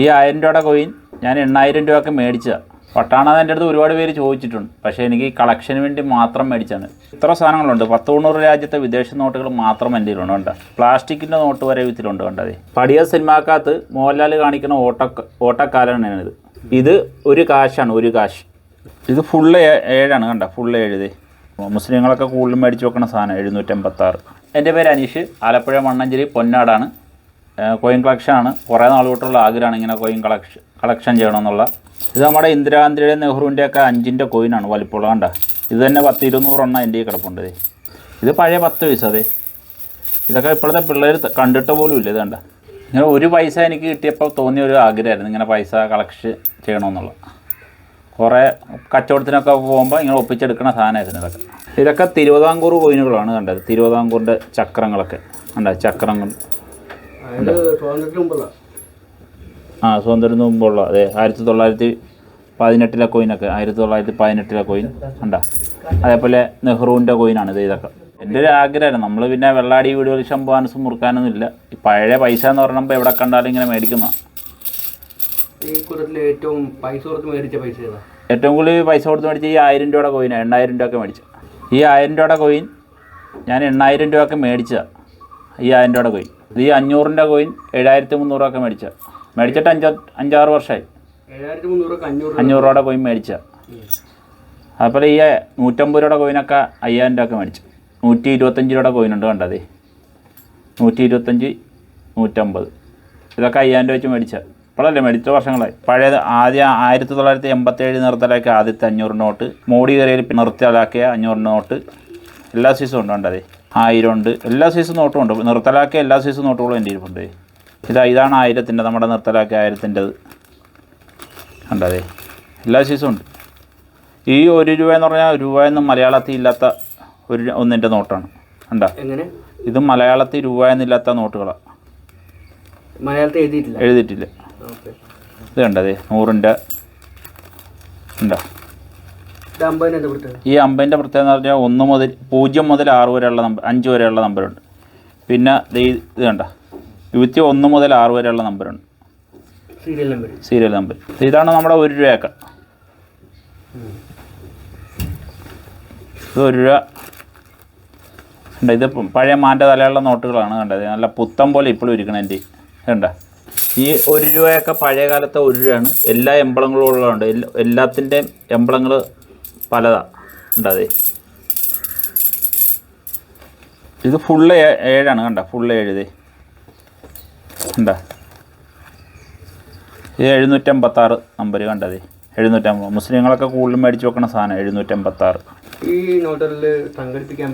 ഈ ആയിരം രൂപയുടെ കോയിൻ ഞാൻ എണ്ണായിരം രൂപയൊക്കെ മേടിച്ചതാണ് പട്ടാണത് എന്റെ അടുത്ത് ഒരുപാട് പേര് ചോദിച്ചിട്ടുണ്ട്. പക്ഷേ എനിക്ക് കളക്ഷന് വേണ്ടി മാത്രം മേടിച്ചാണ്. ഇത്ര സാധനങ്ങളുണ്ട്. പത്ത് തൊണ്ണൂറ് രാജ്യത്തെ വിദേശ നോട്ടുകൾ മാത്രം എന്റെ കയ്യിലുണ്ട് കണ്ട. പ്ലാസ്റ്റിക്കിന്റെ നോട്ട് വരെ വിധത്തിലുണ്ട് കണ്ടത് പടിയ സിനിമാക്കകത്ത് മോഹൻലാൽ കാണിക്കുന്ന ഓട്ടോ ഓട്ടക്കാലാണ് ഇത്. ഇത് ഒരു കാശാണ് ഒരു കാശ്. ഇത് ഫുള്ള് ഏഴാണ് കണ്ട. ഫുള്ള് ഏഴുതേ മുസ്ലിങ്ങളൊക്കെ കൂടുതലും മേടിച്ച് വെക്കുന്ന സാധനം എഴുന്നൂറ്റമ്പത്താറ്. എന്റെ പേര് അനീഷ്. ആലപ്പുഴ മണ്ണഞ്ചേരി പൊന്നാടാണ്. കോയിൻ കളക്ഷനാണ് കുറേ നാൾ തൊട്ടുള്ള ആഗ്രഹമാണ് ഇങ്ങനെ കോയിൻ കളക്ഷൻ കളക്ഷൻ ചെയ്യണമെന്നുള്ള. ഇത് നമ്മുടെ ഇന്ദിരാഗാന്ധിയുടെ നെഹ്റുവിന്റെ ഒക്കെ അഞ്ചിന്റെ കോയിനാണ് വലിപ്പമുള്ള കണ്ട? ഇത് തന്നെ പത്ത് ഇരുന്നൂറെണ്ണം എന്റെ കിടപ്പുണ്ട്. ഇത്. പഴയ പത്ത് പൈസ അതെ. ഇതൊക്കെ ഇപ്പോഴത്തെ പിള്ളേർ കണ്ടിട്ട് പോലും ഇല്ല ഇത് കണ്ട? ഇങ്ങനെ ഒരു പൈസ എനിക്ക് കിട്ടിയപ്പോൾ തോന്നിയ ഒരു ആഗ്രഹമായിരുന്നു ഇങ്ങനെ പൈസ കളക്ഷൻ ചെയ്യണമെന്നുള്ള. കുറേ കച്ചവടത്തിനൊക്കെ പോകുമ്പോൾ ഇങ്ങനെ ഒപ്പിച്ചെടുക്കുന്ന സാധനമായിരുന്നു ഇതൊക്കെ. ഇതൊക്കെ തിരുവിതാംകൂർ കോയിനുകളാണ് കണ്ടത്. തിരുവിതാംകൂറിന്റെ ചക്രങ്ങളൊക്കെ കണ്ട? ചക്രങ്ങൾ ആ സ്വാതന്ത്ര്യത്തിന് മുമ്പുള്ള അതെ ആയിരത്തി തൊള്ളായിരത്തി പതിനെട്ടിലെ കോയിനൊക്കെ ആയിരത്തി തൊള്ളായിരത്തി പതിനെട്ടിലെ കോയിൻ ഉണ്ടാ അതേപോലെ നെഹ്റുവിന്റെ കോയിനാണ് ഇത് ഇതൊക്കെ. എന്റെ ഒരു ആഗ്രഹമാണ് നമ്മൾ പിന്നെ വെള്ളാടി വീടുകളിൽ ശംഭുവാനസും മുറുക്കാനൊന്നും ഇല്ല. ഈ പഴയ പൈസ എന്ന് പറയുമ്പോൾ എവിടെ കണ്ടാലും ഇങ്ങനെ മേടിക്കുന്ന. ഈ ഏറ്റവും പൈസ കൊടുത്ത് മേടിച്ച പൈസ ഏതാ? ഏറ്റവും കൂടുതൽ പൈസ കൊടുത്ത് മേടിച്ച ഈ ആയിരം രൂപയുടെ കോയിൻ എണ്ണായിരം രൂപയൊക്കെ മേടിച്ച. ഈ ആയിരം രൂപയുടെ കോയിൻ ഞാൻ എണ്ണായിരം രൂപയൊക്കെ മേടിച്ചതാണ് ഈ ആയിരം രൂപയുടെ കോയിൻ ഈ അഞ്ഞൂറിന്റെ കോയിൻ ഏഴായിരത്തി മുന്നൂറൊക്കെ മേടിച്ച. മേടിച്ചിട്ട് അഞ്ചോ അഞ്ചാറ് വർഷമായി അഞ്ഞൂറ് രൂപയുടെ കോയിൻ മേടിച്ച. അതുപോലെ ഈ നൂറ്റമ്പത് രൂപയുടെ കോയിനൊക്കെ അയ്യായിരം രൂപയൊക്കെ മേടിച്ചു. നൂറ്റി ഇരുപത്തഞ്ച് രൂപയുടെ കോയിനുണ്ട് കണ്ടതേ നൂറ്റി ഇരുപത്തഞ്ച് നൂറ്റമ്പത്. ഇതൊക്കെ അയ്യായിരം രൂപ വെച്ച് മേടിച്ച. ഇപ്പോഴല്ലേ മേടിച്ച വർഷങ്ങളായി. പഴയത് ആദ്യം ആയിരത്തി തൊള്ളായിരത്തി എൺപത്തേഴ് നിർത്തലാക്കിയ ആദ്യത്തെ അഞ്ഞൂറ് നോട്ട് മോഡി കയറിയിൽ നിർത്തലാക്കിയ അഞ്ഞൂറ് നോട്ട് എല്ലാ സീസും ഉണ്ട് കണ്ടതേ ആയിരം ഉണ്ട് എല്ലാ സൈസും നോട്ടും ഉണ്ട് നിർത്തലാക്കിയ എല്ലാ സൈസും നോട്ടുകളും എന്റെ ഇരിപ്പുണ്ട് ഇതാ ഇതാണ് ആയിരത്തിന്റെ നമ്മുടെ നിർത്തലാക്കിയ ആയിരത്തിന്റെത് കണ്ടതേ എല്ലാ സൈസും ഉണ്ട്. ഈ ഒരു രൂപ എന്ന് പറഞ്ഞാൽ രൂപ എന്ന് മലയാളത്തിൽ ഇല്ലാത്ത ഒരു ഒന്നിന്റെ നോട്ടാണ്. കണ്ട? എങ്ങനെ? ഇത് മലയാളത്തിൽ രൂപ എന്നില്ലാത്ത നോട്ടുകളാണ് മലയാളത്തിൽ എഴുതിയിട്ടില്ല? എഴുതിയിട്ടില്ല. ഇത് കണ്ടതേ നൂറിന്റെ ഉണ്ടോ ഇത് അമ്പതിന് എന്താ കൊടുത്തത് ഈ അമ്പതിന്റെ പ്രത്യേകത എന്ന് പറഞ്ഞാൽ ഒന്ന് മുതൽ പൂജ്യം മുതൽ ആറ് വരെയുള്ള നമ്പർ അഞ്ച് വരെയുള്ള നമ്പറുണ്ട് പിന്നെ ഇത് കണ്ട? ഇരുപത്തി ഒന്ന് മുതൽ ആറ് വരെയുള്ള നമ്പറുണ്ട് സീരിയൽ നമ്പർ സീരിയൽ നമ്പർ ഇതാണ് നമ്മുടെ ഒരു രൂപയൊക്കെ ഇത് ഒരു രൂപ. ഉണ്ട് ഇത് പഴയ മാന്റെ തലയുള്ള നോട്ടുകളാണ് കണ്ടത്. നല്ല പുത്തം പോലെ ഇപ്പോഴും ഇരിക്കണം എന്റെ കണ്ട? ഈ ഒരു രൂപയൊക്കെ പഴയ കാലത്തെ ഒരു രൂപയാണ്. എല്ലാ എംബളങ്ങളും ഉള്ളതുണ്ട് എല്ലാ എല്ലാത്തിന്റെയും എംബളങ്ങൾ പലതാ. ഉണ്ടത് ഇത് ഫുള്ള് ഏഴാണ് കണ്ട? ഫുള്ള് ഏഴുതേ കണ്ട ഇത് എഴുന്നൂറ്റമ്പത്താറ് നമ്പർ കണ്ടതേ. എഴുന്നൂറ്റമ്പത് മുസ്ലിങ്ങളൊക്കെ കൂടുതലും മേടിച്ച് വെക്കണ സാധനം എഴുന്നൂറ്റമ്പത്താറ്. ഈ സംഘടിപ്പിക്കാൻ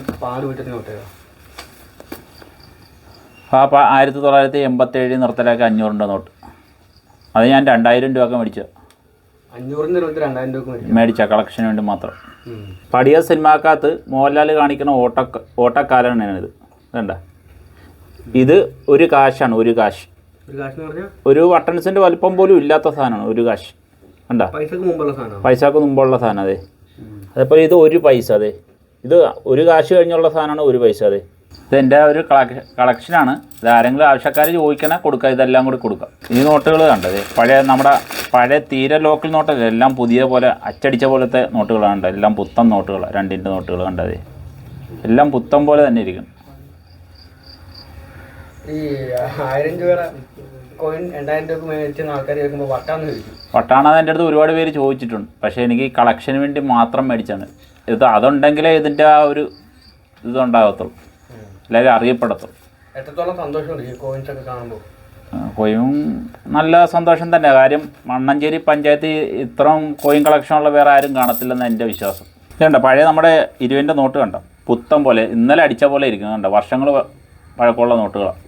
ആ ആയിരത്തി തൊള്ളായിരത്തി എൺപത്തേഴ് നിർത്തലാക്കി അഞ്ഞൂറിന്റെ നോട്ട്. അത് ഞാൻ രണ്ടായിരം രൂപയൊക്കെ മേടിച്ചു അഞ്ഞൂറിന്റെ നോട്ട് രണ്ടായിരം രൂപ മേടിച്ചു കളക്ഷന് വേണ്ടി മാത്രം. പടിയ സിനിമാക്കകത്ത് മോഹൻലാൽ കാണിക്കുന്ന ഓട്ട ഓട്ടക്കാലാണ് ഇത്. വേണ്ട ഇത് ഒരു കാശാണ് ഒരു കാശ്. ഒരു വട്ടൻസിന്റെ വട്ടൻസിന്റെ വലിപ്പം പോലും ഇല്ലാത്ത സാധനമാണ് ഒരു കാശ്. കണ്ട? പൈസക്ക് മുമ്പുള്ള സാധനം അതെ. അതേപോലെ ഇത് ഒരു പൈസ അതെ. ഇത് ഒരു കാശ് കഴിഞ്ഞുള്ള സാധനമാണ് ഒരു പൈസ അതെ. ഇത് എന്റെ ഒരു കളക്ഷനാണ് ഇത് ആരെങ്കിലും ആവശ്യക്കാർ ചോദിക്കണേ കൊടുക്കുക ഇതെല്ലാം കൂടി കൊടുക്കുക. ഈ നോട്ടുകൾ കണ്ടത് പഴയ നമ്മുടെ പഴയ തീരെ ലോക്കൽ നോട്ടല്ല. എല്ലാം പുതിയ പോലെ അച്ചടിച്ച പോലത്തെ നോട്ടുകളാണ് കണ്ടത്. എല്ലാം പുത്തൻ നോട്ടുകൾ രണ്ടിന്റെ നോട്ടുകൾ കണ്ടത്. എല്ലാം പുത്തൻ പോലെ തന്നെ ഇരിക്കും ഈ ആയിരം രൂപയുടെ കോയിൻ രണ്ടായിരം രൂപ മേടിച്ച ആൾക്കാർ കേൾക്കുമ്പോൾ വട്ടാന്ന് ചോദിക്കും. വട്ടാണത് എന്റെ അടുത്ത് ഒരുപാട് പേര് ചോദിച്ചിട്ടുണ്ട്. പക്ഷേ എനിക്ക് കളക്ഷന് വേണ്ടി മാത്രം മേടിച്ചാണ്. ഇത് അതുണ്ടെങ്കിലേ ഇതിന്റെ ആ ഒരു ഇതുണ്ടാകത്തുള്ളൂ. എല്ലാവരും അറിയപ്പെടത്തുള്ളൂ. എത്രത്തോളം സന്തോഷമുണ്ട് ഈ കോയിൻസ് ഒക്കെ കാണുമ്പോൾ കോയും നല്ല സന്തോഷം തന്നെ. കാര്യം മണ്ണഞ്ചേരി പഞ്ചായത്ത് ഇത്രയും കോയിൻ കളക്ഷനുള്ള വേറെ ആരും കാണത്തില്ലെന്ന് എന്റെ വിശ്വാസം. ഇതുണ്ട്? പഴയ നമ്മുടെ ഇരുവിന്റെ നോട്ട് കണ്ടോ? പുത്തം പോലെ ഇന്നലെ അടിച്ച പോലെ ഇരിക്കുന്നു കണ്ടോ വർഷങ്ങൾ പഴക്കമുള്ള നോട്ടുകളാണ്